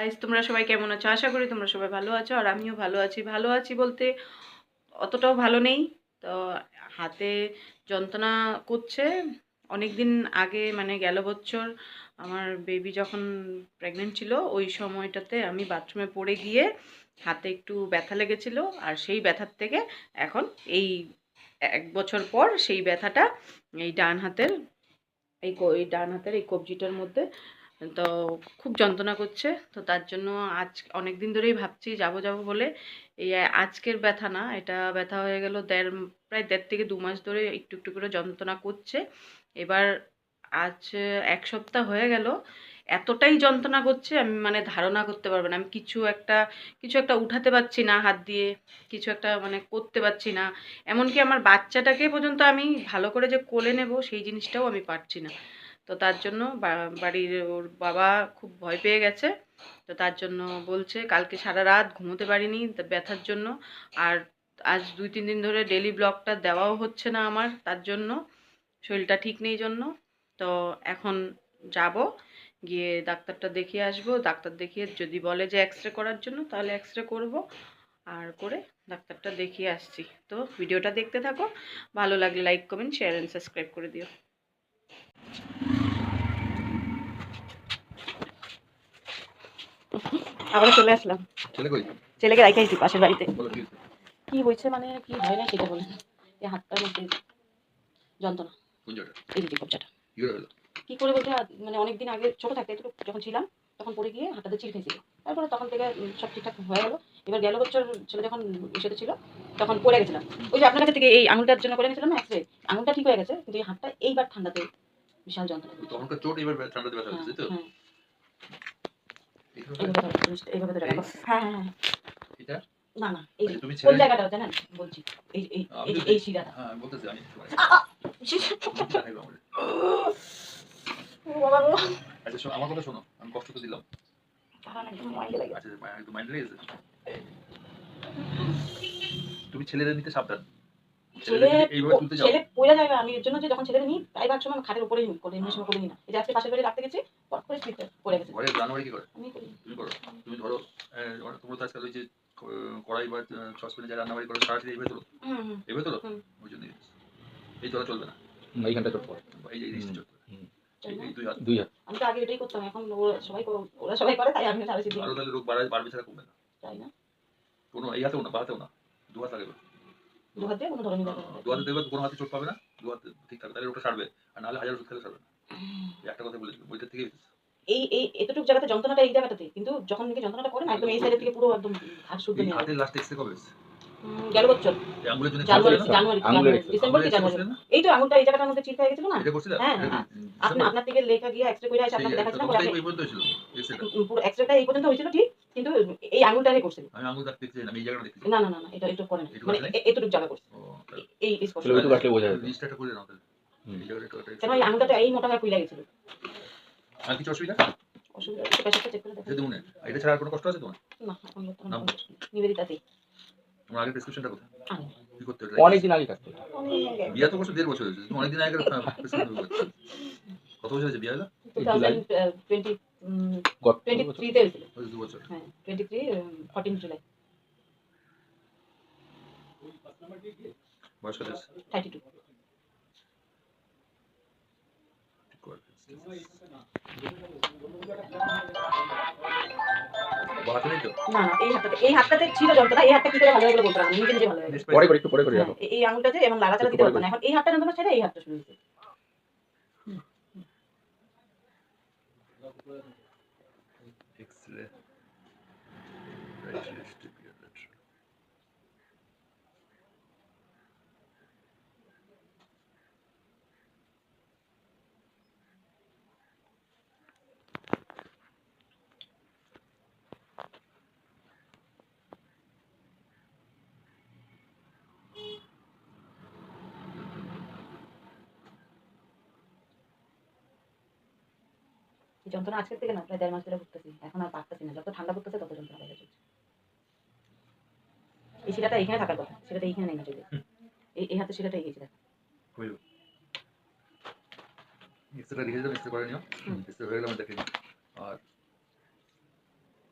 Guys তোমরা সবাই কেমন আছো? আশা করি তোমরা সবাই ভালো আছো আর আমিও ভালো আছি। ভালো আছি বলতে অতটাও ভালো নেই। তো হাতে যন্ত্রণা করছে। অনেক দিন আগে মানে গেল বছর আমার বেবি যখন প্রেগনেন্ট ছিল, ওই সময়টাতে আমি বাথরুমে পড়ে গিয়ে হাতে একটু ব্যথা লেগেছিল আর সেই ব্যথার থেকে এখন এই এক বছর পর সেই ব্যথাটা এই ডান হাতের এই ডান হাতের এই কবজিটার মধ্যে তো খুব যন্ত্রণা করছে। তো তার জন্য আজ অনেক দিন ধরেই ভাবছি যাব যাব বলে। এই আজকের ব্যথা না, এটা ব্যথা হয়ে গেল দেড়, প্রায় দেড় থেকে দু মাস ধরে একটু একটু করে যন্ত্রণা করছে। এবার আজ এক সপ্তাহ হয়ে গেল, এতটাই যন্ত্রণা করছে আমি মানে ধারণা করতে পারব না। আমি কিছু একটা কিছু একটা উঠাতে পারছি না হাত দিয়ে, কিছু একটা মানে করতে পারছি না। এমনকি আমার বাচ্চাটাকে পর্যন্ত আমি ভালো করে যে কোলে নেব সেই জিনিসটাও আমি পারছি না। তো তার জন্য বাড়ির ওর বাবা খুব ভয় পেয়ে গেছে। তো তার জন্য বলছে, কালকে সারা রাত ঘুমোতে পারিনি ব্যথার জন্য। আর আজ দুই, তিন দিন ধরে ডেলি ব্লগটা দেওয়াও হচ্ছে না আমার, তার জন্য। শরীরটা ঠিক নেই জন্য। তো এখন যাব, গিয়ে ডাক্তারটা দেখিয়ে আসব। ডাক্তার দেখিয়ে যদি বলে যে এক্স রে করার জন্য, তাহলে এক্স রে করব। আর করে ডাক্তারটা দেখিয়ে আসছি। তো ভিডিওটা দেখতে থাকো। ভালো লাগলে like comment share and subscribe করে দিও। আবার চলে আসলাম। ছেলে কই? ছেলেকে রাখাইছি পাশের বাড়িতে। কি হয়েছে? মানে কি হয় না সেটা বলে। এই হাতটার মধ্যে যন্ত্রণা। এই যে কবজাটা কি করে বলতে মানে অনেকদিন আগে ছোট থাকতে একটু যখন ছিলাম তখন পড়ে গিয়ে হাঁটাতে চিল খেয়েছিল তারপরে তখন থেকে সব ঠিকঠাক হয়ে গেল। এবার গেল বছর ছেলে যখন এসেতে ছিল তখন পড়ে গেছিলাম। ওই যে আপনার কাছে থেকে এই আঙুলটার জন্য করে গেছিলাম না এক্স রে আঙুলটা ঠিক হয়ে গেছে কিন্তু এই হাতটা এইবার ঠান্ডাতে বিশাল যন্ত্রণা। তখনকার চোট এবার ঠান্ডাতে ব্যথা হ্যাঁ, হচ্ছে তো? হ্যাঁ, এইখানে এইভাবে ধরো, জিনিসটা এইভাবে ধরে রাখো। হ্যাঁ হ্যাঁ হ্যাঁ এটা না না এই যে, আচ্ছা, তুমি কোন ছেলে জায়গাটা জানেন বলছি এই এই এই- শিরাটা হ্যাঁ বলতেছি আমি শোনাই। আ, আ, দেখাইবো আমারে। আচ্ছা শোনো কথা শোনো আমি কষ্ট তো দিলাম। আচ্ছা লেগেছে তুমি ছেলেদের নিতে সাবধান ছেলে ছেলেদের এইভাবে তুলতে যাও। ছেলে পড়ে যাবে আমি এর জন্য যে যখন ছেলে নিই তাই সময় খাটের উপরেই নিই করে এমনি সময় করে নিই না এই যে আজকে পাশের বাড়ি রাখতে গেছি পট করে স্লিপ পড়ে গেছে। ঘরে জানুয়ারি কি করে? আমি করি তুমি করো। তুমি ধরো তোমরা তো আজকাল ওই যে কড়াই বা সসপ্যানে যা রান্নাবাড়ি করে সারাটি এইভাবে তোলো হুম হুম। এইভাবে তোলো ওই জন্য এই তোলা চলবে না। এইখানটা চট এই এই জিনিসটা দুই হাত। আমি তো আগে এটাই করতাম এখন ওরা সবাই করে- ওরা সবাই করে তাই আমি সারা দিই আরও তাহলে রোগ বাড়বে ছাড়া কমবে না। তাই না? কোনো এই হাতেও না বাহাতেও না। দু হাত লাগবে। দু হাত কোনো ধরনের দু হাতে দেখবে কোনো হাতে চোট পাবে না দু হাতে ঠিক থাকবে তাহলে ওটা সারবে আর নাহলে হাজার ওষুধ খেলে সারবে না। একটা কথা থেকে এই এই এতটুকু জায়গাতে যন্ত্রণাটা এই জায়গাটাতে কিন্তু যখন নাকি যন্ত্রণাটা করে না একদম এই সাইড থেকে পুরো একদম ঘাট শুদ্ধ হাতের লাস্ট এক্সরে কবে গেল বছর এই আঙ্গুলের জন্য জানুয়ারি করছিলে না? জানুয়ারি আঙুলের জানুয়ারি, X-ray। ডিসেম্বর কি আঙুলের জানুয়ারি করছিলে না? এই তো আঙুলটা এই জায়গাটার মধ্যে চিট হয়ে গেছিল না হ্যাঁ, এটা হ্যাঁ। কি- আপনি আপনার থেকে লেখা গিয়ে এক্সরে করে আসে আপনাকে সেই- দেখাচ্ছিলাম তখন পরে তো আপনি- এই পর্যন্ত হয়েছিল, এক্সরেটা। উম, পুরো এক্সরেটা এই পর্যন্ত হয়েছিল ঠিক কিন্তু এই আঙুলটারে করছিল আমি আঙুল দেখতে চাই না, এই জায়গাটা দেখতে না না না না এটা করে মানে এতটুকু জায়গা করছে এই এই স্পর্শ ছেলে ওইটুকু বোঝা যেত রেজিস্টারটা করে নাও তাহলে। এই জায়গাটা কেন এই আঙুলটা এই মোটা হয়ে খুলে গেছিল আর কিছু অসুবিধা? অসুবিধা হচ্ছে চেক করে দেখা যেহেতু মনে এটা ছাড়া আর কোনো কষ্ট আছে তোমার? না। নিবেদিতাতেই তোমার আগের প্রেসক্রিপশনটা কোথায়? কি করতে হবে? অনেকদিন আগে কাটতো বিয়ে তো করছ দেড় বছর হয়েছে তুমি অনেকদিন আগে প্রেসক্রিপশন কত বছর হয়েছে বিয়ে হলো জুলাই। 2020 গত টোয়েন্টি বছর। থ্রিতে হয়েছিল ওই দু বছর হ্যাঁ টোয়েন্টি থ্রি ফোরটিন জুলাই বয়স কত? Thirty two. না না এই হাতটাতে এই হাতটাতে ছিল যন্ত্রণা এই হাতটা কি করে ভালো হয়ে গেলো বলতে পারব নিজে নিজে ভালো হয়ে গেলো। পরে করে একটু পরে করে রাখো এই- এই আঙুলটাতে এবং লাগাচাড়া দিতে পারব না। এখন এই হাতটা যন্ত্রণা ছেড়ে এই হাতটা শুরু হয়েছে। যন্ত্রণা আজকের থেকে না প্রায় দেড় মাস ধরে ভুগতেছি। এখন আর পারতেছি না। যত ঠান্ডা পড়তেছে তত যন্ত্রণা বেড়ে চলছে। এই শিরাটা এখানে থাকার কথা। সেটা এইখানে নেই না চলে। এই এই হাতে শিরাটা এই গেছে দেখো। X-ray লিখে দিলাম, X-ray করে নিও। হুম। হয়ে গেলে আমি দেখে আর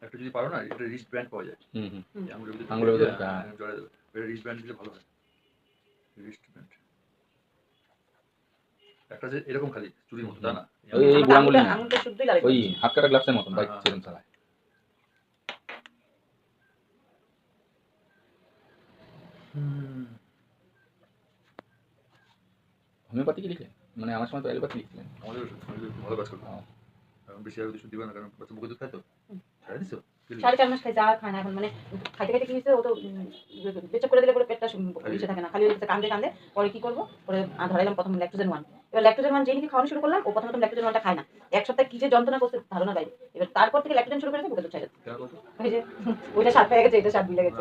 একটা যদি পারো না এটা রিস্ট ব্যান্ড পাওয়া যায়। হুম আঙুলের ভিতরে জড়ায় দেবে এটা রিস্ট ব্যান্ড দিলে ভালো হয়। Wrist band. একটা যে এরকম খালি চুরির মতো তা না? এই ওই- না। হাত কাটা গ্লাভসের মতন বাইক হ্যাঁ। সেরকম চালায়। হোমিওপ্যাথি কি লিখলেন মানে আমার সময় তো অ্যালোপ্যাথি লিখছিলেন। আমাদের ভালো কাজ করবে হ্যাঁ। কারণ বেশি আর ওষুধ দিবে না কারণ বাচ্চা মুখে দুধ খায় তো। ছাড়া দিছো? সাড়ে চার মাস খাইছে আর খায় না এখন মানে খাইতে খাইতে কি হয়েছে ও তো পেচাপ করে দিলে পরে পেটটা থাকে না খালি হয়ে কান্দে কান্দে পরে কি করব? পরে ধরাইলাম প্রথম ল্যাকটোজেন ওয়ান এবার ল্যাকটোজেন ওয়ান যেই নাকি খাওয়ানো শুরু করলাম ও প্রথম ল্যাকটোজেন ওয়ানটা খায় না। এক সপ্তাহে কি যে যন্ত্রণা করছে ধারণা বাইরে এবার তারপর থেকে ল্যাকটোজেন শুরু করেছে বুকে তো ছেড়ে? ওই যে ওইটা পেয়ে গেছে এটা সাত মিলে গেছে।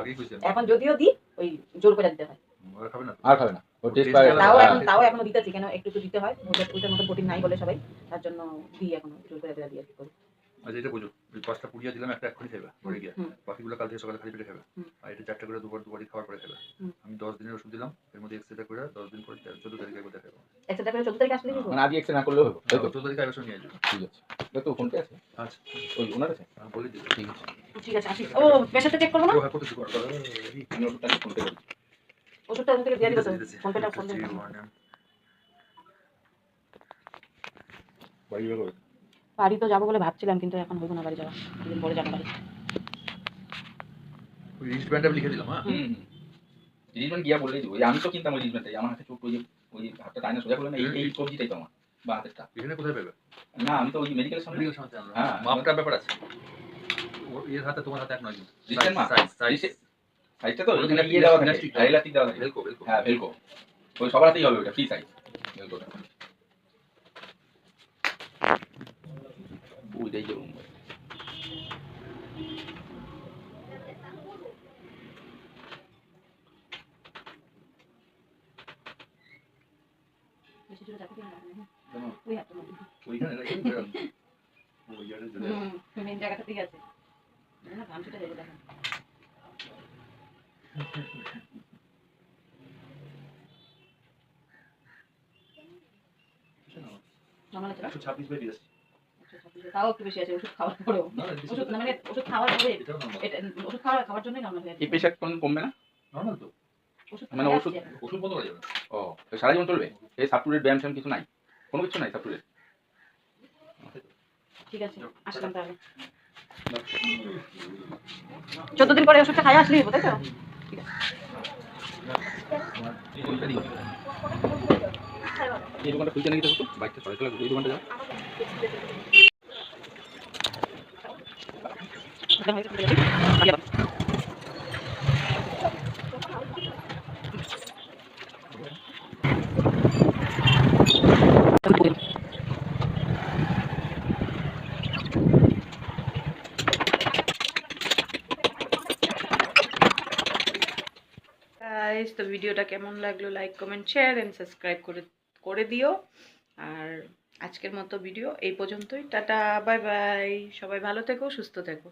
এখন যদিও দিই ওই জোর করে দিতে হয়। ওরা খাবে না তো? আর খাবে না। ও টেস্ট পায়। তাও। এখন তাও এখনও দিতেছি কেন? একটু একটু দিতে হয়। ওদের ওইটার মধ্যে প্রোটিন নাই বলে সবাই। তার জন্য দিই এখন জোর করে দিই করি। আচ্ছা এটা বুঝো। পাঁচটা পুড়িয়ে দিলাম একটা এক্ষুনি খাবে পরে গিয়ে। বাকিগুলো কাল থেকে সকালে খালি পেটে খাবে। আর এটা চারটা করে দুবার দুবারই খাওয়ার পরে খাবে আমি দশ দিনের ওষুধ দিলাম এর মধ্যে এক্সট্রা করে দশ দিন পরে চোদ্দ তারিখে এক্সট্রা করে চোদ্দ তারিখে আসলে কি মানে না করলেও হবে। তারিখে আবার নিয়ে যাব ঠিক আছে। আচ্ছা। ওই ওনার আছে? বলে দিবো। ঠিক আছে। ঠিক আছে আসি। ও প্রেশারটা চেক করব না? হ্যাঁ করতেছি করো, করো। আমি ওষুধটা ফোনপে করি ওষুধটা ওখান থেকে দিয়ে দিবো তো। দিতেছি, দিতেছি। ফোন পেটা ফোন দিতেছি, বাড়ি তো যাব বলে ভাবছিলাম কিন্তু এখন হইব না বাড়ি যাওয়া দুদিন পরে যাব বাড়ি। লিখে দিলাম হ্যাঁ? গিয়া বললেই দেবো আমি তো কিনতাম ওই রিজমেন্টটাই আমার হাতে চোখ ওই হাতটা তাই না সোজা করলে না এই এই সবজিটাই তো আমার বা হাতেরটা। এখানে কোথায় পাবে? না আমি তো ওই মেডিকেল সামনে। মেডিকেল সামনে হ্যাঁ। মাপটার ব্যাপার আছে। এর হাতে তোমার হাতে এক নয় সাইজটা তো এখানে ইয়ে দেওয়া থাকে। হ্যাঁ দেওয়া থাকে। ভেলকো ভেলকো হ্যাঁ ভেলকো ওই সবার হাতেই হবে ওটা ফ্রি সাইজ ভেলকোটা ওইটাই যে বেশি জোরে যাব কি না? ওই হাতটা মধ্যে। ওইখানে রেখে দিলাম। ওই ইয়ারে চলে যাবে। হুম, মেন জায়গাটা ঠিক আছে। দেখেন ছাব্বিশ বাই বিরাশি। তাও একটু বেশি আছে ওষুধ খাওয়ার পরেও। ওষুধ মানে ওষুধ খাওয়ার পরে এটা ওষুধ খাওয়ার খাওয়ার জন্যই নর্মাল হয়ে এই প্রেশার কোন কমবে না? তো। মানে ওষুধ- ওষুধ বন্ধ করা যাবে। ও সারা জীবন চলবে? এই সাবটুরের ব্যায়াম কিছু নাই? কোনো কিছু নাই সাবটুরের ঠিক আছে আসলাম তাহলে। চোদ্দ দিন পরে ওষুধটা খাই আসলেই তাই তো? এই দোকানটা খুলছে নাকি দেখো তো বাইকটা সরাইতে লাগবে এই দোকানটা যাও গাইস তো ভিডিওটা কেমন লাগল like comment share and subscribe করে করে দিও। আর আজকের মতো ভিডিও এই পর্যন্তই। টাটা বাই বাই সবাই ভালো থেকো, সুস্থ থেকো।